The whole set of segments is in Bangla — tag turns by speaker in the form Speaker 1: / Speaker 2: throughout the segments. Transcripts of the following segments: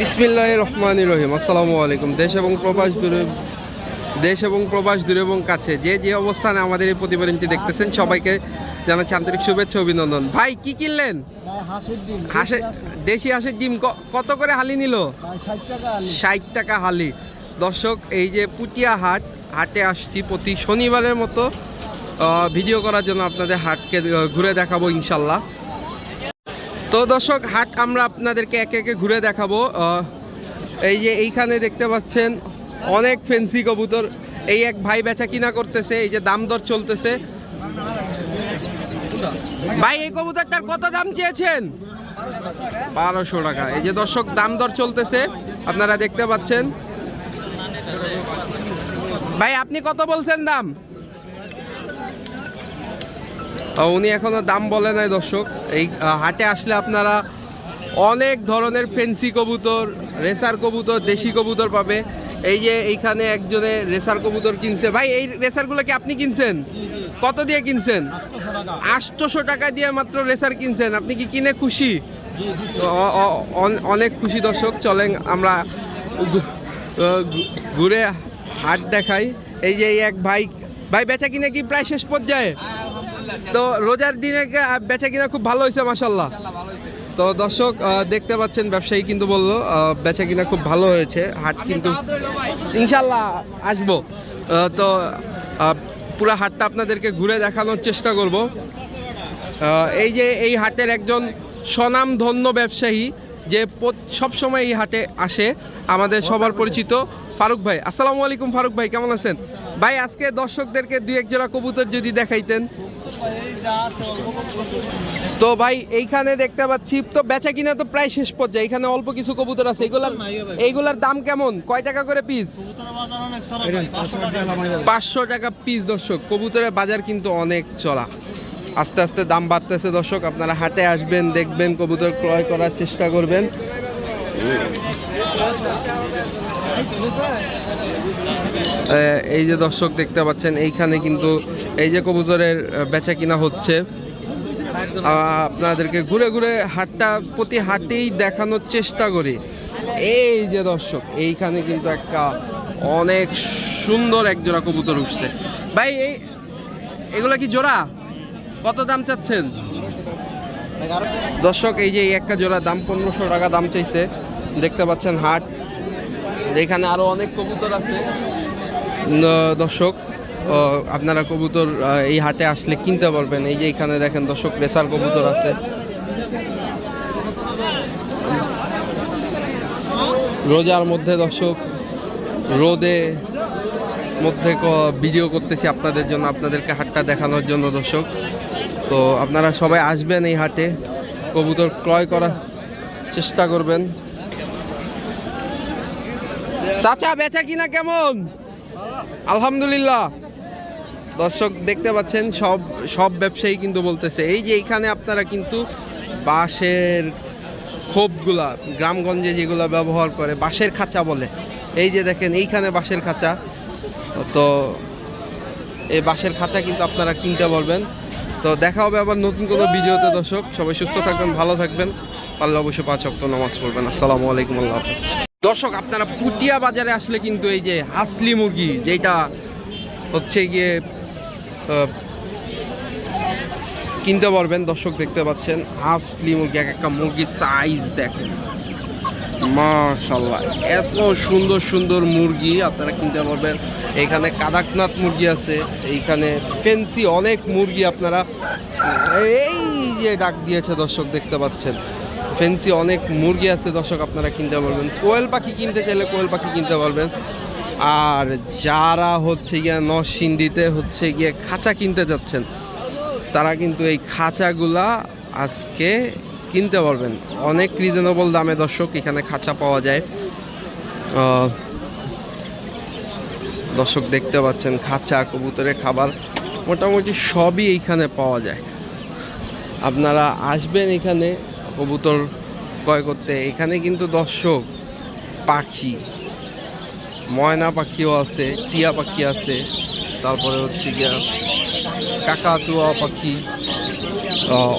Speaker 1: বিসমিল্লাহ রহমান রহিম আসসালামু আলাইকুম। দেশ এবং প্রবাস দূরে দেশ এবং প্রবাস দূরে এবং কাছে। যে যে অবস্থানে আমাদের এই প্রতিবেদনটি দেখতেছেন সবাইকে জানাচ্ছি আন্তরিক শুভেচ্ছা অভিনন্দন। ভাই কি কিনলেন?
Speaker 2: হাঁসের
Speaker 1: দেশি হাঁসের ডিম কত করে হালি নিল?
Speaker 2: ষাট টাকা
Speaker 1: হালি। দর্শক এই যে পুটিয়া হাট হাটে আসছি প্রতি শনিবারের মতো ভিডিও করার জন্য আপনাদের হাটকে ঘুরে দেখাবো ইনশাল্লাহ। তো দর্শক, হাট আমরা আপনাদেরকে একে একে ঘুরে দেখাবো। এই যে এইখানে দেখতে পাচ্ছেন, অনেক ফেন্সি কবুতর। এই এক ভাই বেচা কিনা করতেছে, এই যে দাম দর চলতেছে। ভাই, এই কবুতরটার কত দাম চেয়েছেন? বারোশো টাকা। এই যে দর্শক, দাম দর চলতেছে, আপনারা দেখতে পাচ্ছেন। ভাই, আপনি কত বলছেন দাম? উনি এখনও দাম বলে নাই দর্শক। এই হাটে আসলে আপনারা অনেক ধরনের ফেন্সি কবুতর রেসার কবুতর, দেশি কবুতর পাবে। এই যে এইখানে একজনে রেসার কবুতর কিনছে। ভাই, এই রেসারগুলো কি আপনি কিনছেন? কত দিয়ে কিনছেন? আটশোশো টাকা দিয়ে মাত্র রেসার কিনছেন। আপনি কি কিনে খুশি? অনেক খুশি দর্শক। চলেন আমরা ঘুরে হাট দেখাই। এই যে এক ভাই ভাই, বেচা কিনে কি প্রায় শেষ পর্যায়ে? তো রোজার দিনে বেচা কিনা খুব ভালো হয়েছে মাসাল্লাহ তো দর্শক দেখতে পাচ্ছেন ব্যবসায়ী কিন্তু বলল বেচা কিনা খুব ভালো হয়েছে হাট কিন্তু ইনশাল্লাহ আসব। তো পুরো হাটটা আপনাদেরকে ঘুরে দেখানোর চেষ্টা করব। এই যে এই হাটের একজন স্বনামধন্য ব্যবসায়ী যে সব সময় এই হাটে আসে আমাদের সবার পরিচিত ফারুক ভাই। আসসালামু আলাইকুম ফারুক ভাই কেমন আছেন? ভাই আজকে দর্শকদেরকে দুই এক জোড়া কবুতর যদি দেখাইতেন তো ভাই, এইখানে দেখতে পাচ্ছি, তো বেচা কিনা তো প্রায় শেষ পর্যায়ে। এখানে অল্প কিছু কবুতর আছে। এগুলার এইগুলার দাম কেমন? কয় টাকা করে পিস পাঁচশো টাকা পিস দর্শক। কবুতরের বাজার কিন্তু অনেক চলা। আস্তে আস্তে দাম বাড়তেছে, দর্শক। আপনারা হাটে আসবেন, দেখবেন কবুতর ক্রয় করার চেষ্টা করবেন। এই যে দর্শক দেখতে পাচ্ছেন, এইখানে কিন্তু এই যে কবুতরের বেচা কিনা হচ্ছে। আপনাদেরকে ঘুরে ঘুরে হাটটা, প্রতি হাটেই দেখানোর চেষ্টা করি। এই যে দর্শক, এইখানে কিন্তু একটা অনেক সুন্দর এক জোড়া কবুতর উঠছে। ভাই, এই, এগুলা কি জোড়া? কত দাম চাচ্ছেন? দর্শক, এই যে একটা জোড়া দাম পনেরোশো টাকা দাম চাইছে। দেখতে পাচ্ছেন হাট এখানে আরও অনেক কবুতর আছে। দর্শক আপনারা কবুতর এই হাটে আসলে কিনতে পারবেন। এই যে এখানে দেখেন দর্শক রেসার কবুতর আছে। রোজার মধ্যে দর্শক, রোদে মধ্যে ভিডিও করতেছি আপনাদের জন্য, আপনাদেরকে হাটটা দেখানোর জন্য দর্শক। তো আপনারা সবাই আসবেন এই হাটে, কবুতর ক্রয় করার চেষ্টা করবেন। চাচা বেচা কিনা কেমন? আলহামদুলিল্লাহ। দর্শক দেখতে পাচ্ছেন, সব সব ব্যবসায়ী কিন্তু বলতেছে, এই যে এইখানে আপনারা কিন্তু বাঁশের খোপগুলা, গ্রামগঞ্জে যেগুলো ব্যবহার করে, বাঁশের খাঁচা বলে। এই যে দেখেন, এইখানে বাঁশের খাঁচা। তো এই বাঁশের খাঁচা কিন্তু আপনারা কিনতে পারবেন। তো দেখা হবে আবার নতুন কোনো ভিডিওতে, দর্শক। সবাই সুস্থ থাকবেন, ভালো থাকবেন। পারলে অবশ্যই পাঁচ অক্ট নামাজ পড়বেন। আসসালামু আলাইকুম, আল্লাহ হাফেজ। দর্শক, আপনারা পুটিয়া বাজারে আসলে কিন্তু এই যে হাসলি মুরগি যেটা হচ্ছে গিয়ে কিনতে পারবেন, দর্শক দেখতে পাচ্ছেন, হাসলি মুরগি, এক একটা মুরগির সাইজ দেখেন। মাশাল্লাহ এত সুন্দর সুন্দর মুরগি আপনারা কিনতে পারবেন। এখানে কাদাকনাথ মুরগি আছে, এইখানে ফেন্সি অনেক মুরগি আপনারা, এই যে ডাক দিয়েছে দর্শক দেখতে পাচ্ছেন। ফেন্সি অনেক মুরগি আছে, দর্শক, আপনারা কিনতে পারবেন। কোয়েল পাখি কিনতে চাইলে কোয়েল পাখি কিনতে পারবেন। আর যারা হচ্ছে গিয়ে নরসিংদীতে হচ্ছে গিয়ে খাঁচা কিনতে যাচ্ছেন, তারা কিন্তু এই খাঁচাগুলা আজকে কিনতে পারবেন। অনেক রিজনেবল দামে, দর্শক, এখানে খাঁচা পাওয়া যায়। দর্শক, দেখতে পাচ্ছেন, খাঁচা, কবুতরের খাবার মোটামুটি সবই এইখানে পাওয়া যায়। আপনারা আসবেন এখানে কবুতর ক্রয় করতে। এখানে কিন্তু দর্শক, পাখি, ময়না পাখিও আছে, টিয়া পাখি আছে, তারপরে হচ্ছে গিয়া কাকাতুয়া পাখি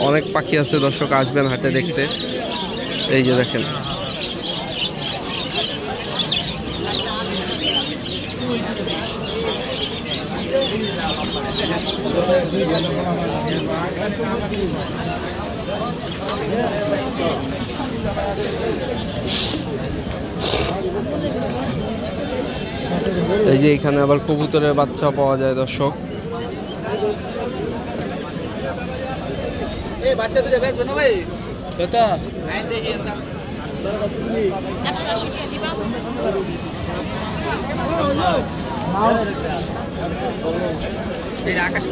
Speaker 1: অনেক পাখি আছে দর্শক, আসবেন হাটে দেখতে। এই যে দেখেন। এই যে এখানে আবার কবুতরের বাচ্চা পাওয়া যায় দর্শক। এই আকাশ